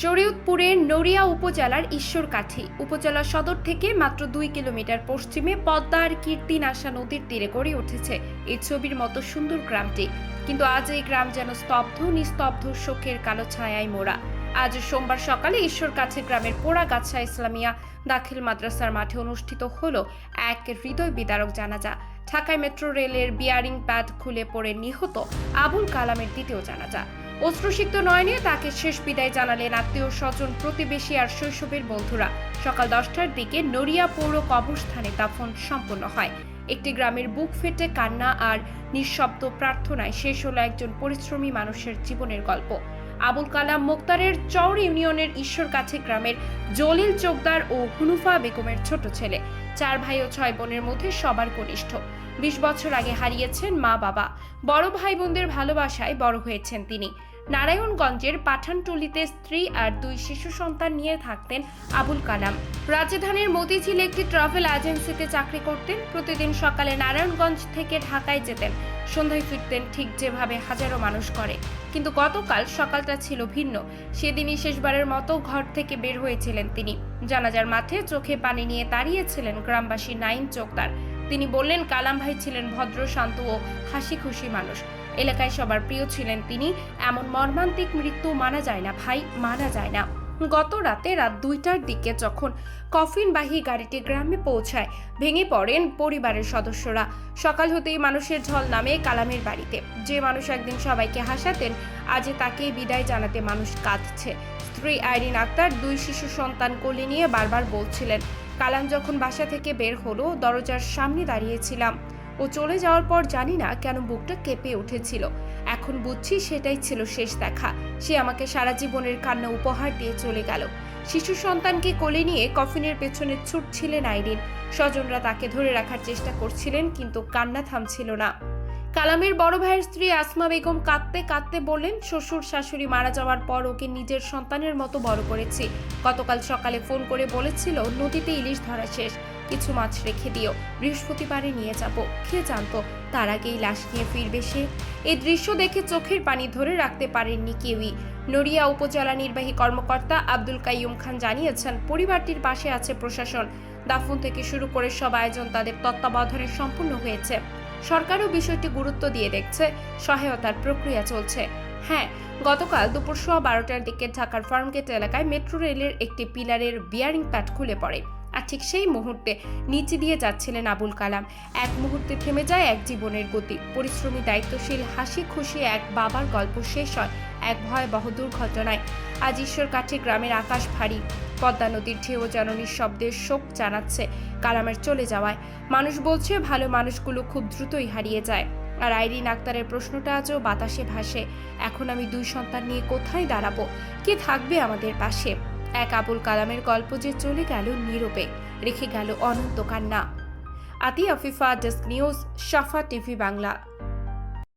শরীয়তপুরের নড়িয়া উপজেলার ঈশ্বরকাঠি উপজেলা সদর থেকে মাত্র দুই কিলোমিটার পশ্চিমে পদ্মার কীর্তিনাশা নদীর তীরে গড়ে উঠেছে। এই ছবির মতো সুন্দর গ্রামটি। কিন্তু আজ এই গ্রাম যেন স্তব্ধ, নিস্তব্ধ, শোকের কালো ছায়ায় মোড়া। আজ সোমবার সকালে ঈশ্বরকাঠি গ্রামের পোড়াগাছা ইসলামিয়া দাখিল মাদ্রাসার মাঠে অনুষ্ঠিত হলো এক হৃদয় বিদারক জানাজা। ঢাকায় মেট্রো রেলের বিয়ারিং প্যাড খুলে পড়ে নিহত আবুল কালামের দ্বিতীয় জানাজা। অশ্রুসিক্ত নয়নে তাকে শেষ বিদায় জানালেন আত্মীয় স্বজন, প্রতিবেশী আর শৈশবের বন্ধুরা। সকাল দশটার দিকে নড়িয়া পৌর কবরস্থানে দাফন সম্পন্ন হয়। একটি গ্রামের বুক ফেটে কান্না আর নিঃশব্দ প্রার্থনায় শেষ হলো একজন পরিশ্রমী মানুষের জীবনের গল্প। আবুল কালাম মোক্তারের চৌর ইউনিয়নের ঈশ্বর কাছে গ্রামের জলিল চোকদার ও হুনুফা বেগমের ছোট ছেলে। চার ভাই ও ছয় বোনের মধ্যে সবার কনিষ্ঠ বিশ বছর আগে হারিয়েছেন মা বাবা। বড় ভাই বোনদের ভালোবাসায় বড় হয়েছেন তিনি। নারায়ণগঞ্জের পাঠানটুলিতে স্ত্রী আর দুই শিশু সন্তান নিয়ে থাকতেন আবুল কালাম। রাজধানীর মতিঝিলে একটি ট্রাভেল এজেন্সিতে চাকরি করতেন। প্রতিদিন সকালে নারায়ণগঞ্জ থেকে ঢাকায় যেতেন। সন্ধ্যায় ফিরতেন ঠিক যেভাবে হাজারো মানুষ করে। কিন্তু গতকাল সকালটা ছিল ভিন্ন। সেদিনই শেষবারের মতো ঘর থেকে বের হয়েছিলেন তিনি। জানাজার মাঠে চোখে পানি নিয়ে দাঁড়িয়েছিলেন গ্রামবাসী নাইন চোকদার তিনি বললেন, কালাম ভাই ছিলেন ভদ্র, শান্ত ও হাসি খুশি মানুষ। এলাকায় সবার প্রিয় ছিলেন তিনি। এমন মর্মান্তিক মৃত্যু মানা যায় না ভাই, মানা যায় না। গত রাতে রাত দুইটার দিকে যখন কফিনবাহী গাড়িটি গ্রামে পৌঁছায়, ভেঙে পড়েন পরিবারের সদস্যরা। সকাল হতেই মানুষের ঝল নামে কালামের বাড়িতে। যে মানুষ একদিন সবাইকে হাসাতেন, আজ তাকে বিদায় জানাতে মানুষ কাঁদছে। স্ত্রী আইরিন আক্তার, দুই শিশু সন্তান কোলে নিয়ে বারবার বলছিলেন কালাম যখন বাসা থেকে বের হলো, দরজার সামনে দাঁড়িয়েছিলাম। ও চলে যাওয়ার পর জানি না কেন বুকটা কেঁপে উঠেছিল। এখন বুঝছি সেটাই ছিল শেষ দেখা। সে আমাকে সারা জীবনের কান্না উপহার দিয়ে চলে গেল। শিশু সন্তানকে কোলে নিয়ে কফিনের পেছনে ছুটছিলেন আইরিন। স্বজনরা তাকে ধরে রাখার চেষ্টা করছিলেন, কিন্তু কান্না থামছিল না। কালামের বড় ভাইয়ের স্ত্রী আসমা বেগম কাঁদতে কাঁদতে বললেন, শ্বশুর শাশুড়ি মারা যাওয়ার পর ওকে নিজের সন্তানের মতো বড় করেছি। গতকাল সকালে ফোন করে বলেছিল, নদীতে ইলিশ ধরা শেষ, কিছু মাছ রেখে দিও, বৃহস্পতিবারে নিয়ে যাব। কে জানতো, তার আগেই লাশ নিয়ে ফিরবে সে। এই দৃশ্য দেখে চোখের পানি ধরে রাখতে পারেননি কেউই। নড়িয়া উপজেলা নির্বাহী কর্মকর্তা আব্দুল কাইয়ুম খান জানিয়েছেন, পরিবারটির পাশে আছে প্রশাসন। দাফন থেকে শুরু করে সব আয়োজন তাদের তত্ত্বাবধানে সম্পূর্ণ হয়েছে। সরকারও বিষয়টি গুরুত্ব দিয়ে দেখছে, সহায়তার প্রক্রিয়া চলছে। হ্যাঁ গতকাল দুপুর সোয়া বারোটার দিকে ঢাকার ফার্মগেট এলাকায় মেট্রো রেলের একটি পিলারের বিয়ারিং প্যাড খুলে পড়ে। আর ঠিক সেই মুহূর্তে নিচে দিয়ে যাচ্ছিলেন আবুল কালাম। এক মুহূর্তে থেমে যায় এক জীবনের গতি। পরিশ্রমী, দায়িত্বশীল, হাসি খুশি এক বাবার গল্প শেষ হয় এক ভয়াবহ দুর্ঘটনায়। আজ ঈশ্বরকাঠি গ্রামের আকাশ ভারী। পদ্মা নদীর ঢেউ যেন নিঃশব্দের শোক জানাচ্ছে কালামের চলে যাওয়ায়। মানুষ বলছে, ভালো মানুষগুলো খুব দ্রুতই হারিয়ে যায়। আর আইরিন আক্তারের প্রশ্নটা আজও বাতাসে ভাসে। এখন আমি দুই সন্তান নিয়ে কোথায় দাঁড়াবো? কে থাকবে আমাদের পাশে? এক আবুল কালামের গল্প যে চলে গেল নীরবে, রেখে গেল অনন্ত কান্না। আতি Afifa desk news Safa TV Bangla.